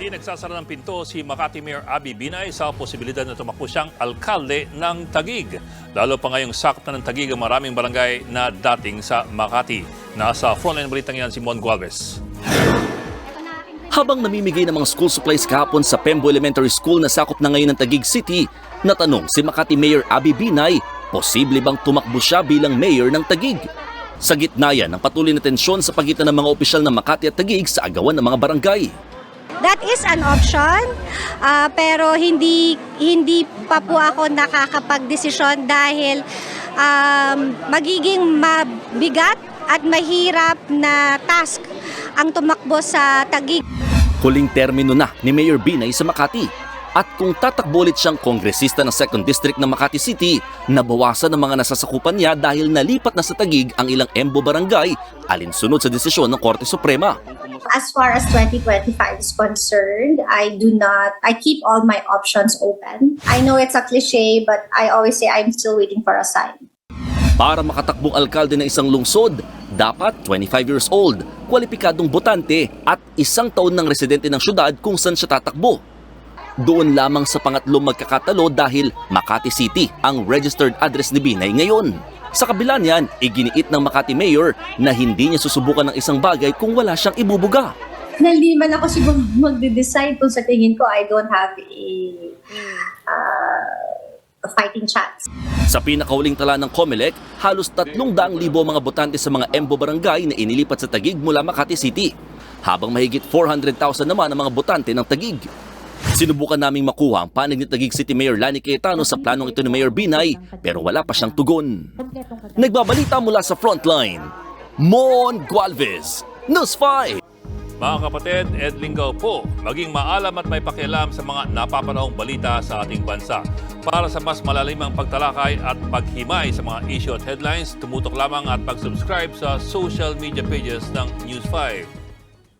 Hindi nagsasara ng pinto si Makati Mayor Abby Binay sa posibilidad na tumakbo siyang alkalde ng Tagig. Lalo pa ngayong sakop na ng Tagig ang maraming barangay na dating sa Makati. Nasa frontline balitang yan si Mon Gualvez. Habang namimigay ng mga school supplies kahapon sa Pembo Elementary School na sakop na ngayon ng Taguig City, natanong si Makati Mayor Abby Binay, posible bang tumakbo siya bilang mayor ng Taguig? Sa gitna yan ng patuloy na tensyon sa pagitan ng mga opisyal ng Makati at Taguig sa agawan ng mga barangay. That is an option, ah, pero hindi hindi pa po ako nakakapagdesisyon dahil um, magiging mabigat at mahirap na task ang tumakbo sa Tagig. Huling termino na ni Mayor Binay sa Makati. At kung tatakbo ulit siyang kongresista ng 2nd District ng Makati City, nabawasan ang mga nasasakupan niya dahil nalipat na sa Tagig ang ilang Embo Barangay alinsunod sa desisyon ng Korte Suprema. As far as 2025 is concerned, I do not, I keep all my options open. I know it's a cliche, but I always say I'm still waiting for a sign. Para makatakbong alkalde ng isang lungsod, dapat 25 years old, kwalipikadong botante at isang taon ng residente ng syudad kung saan siya tatakbo. Doon lamang sa pangatlong magkakatalo dahil Makati City ang registered address ni Binay ngayon. Sa kabila niyan, iginiit ng Makati Mayor na hindi niya susubukan ng isang bagay kung wala siyang ibubuga. Na hindi man ako siguro magde-decide kung sa tingin ko I don't have a, uh, fighting chance. Sa pinakahuling tala ng COMELEC, halos 300,000 mga botante sa mga Embo Barangay na inilipat sa Tagig mula Makati City. Habang mahigit 400,000 naman ang mga botante ng Tagig. Sinubukan naming makuha ang panig ni Tagig City Mayor Lani Cayetano sa planong ito ni Mayor Binay pero wala pa siyang tugon. Nagbabalita mula sa frontline, Mon Gualvez, News 5. Mga kapatid, Ed Lingaw po, maging maalam at may pakialam sa mga napapanahong balita sa ating bansa. Para sa mas malalimang pagtalakay at paghimay sa mga issue at headlines, tumutok lamang at pag-subscribe sa social media pages ng News 5.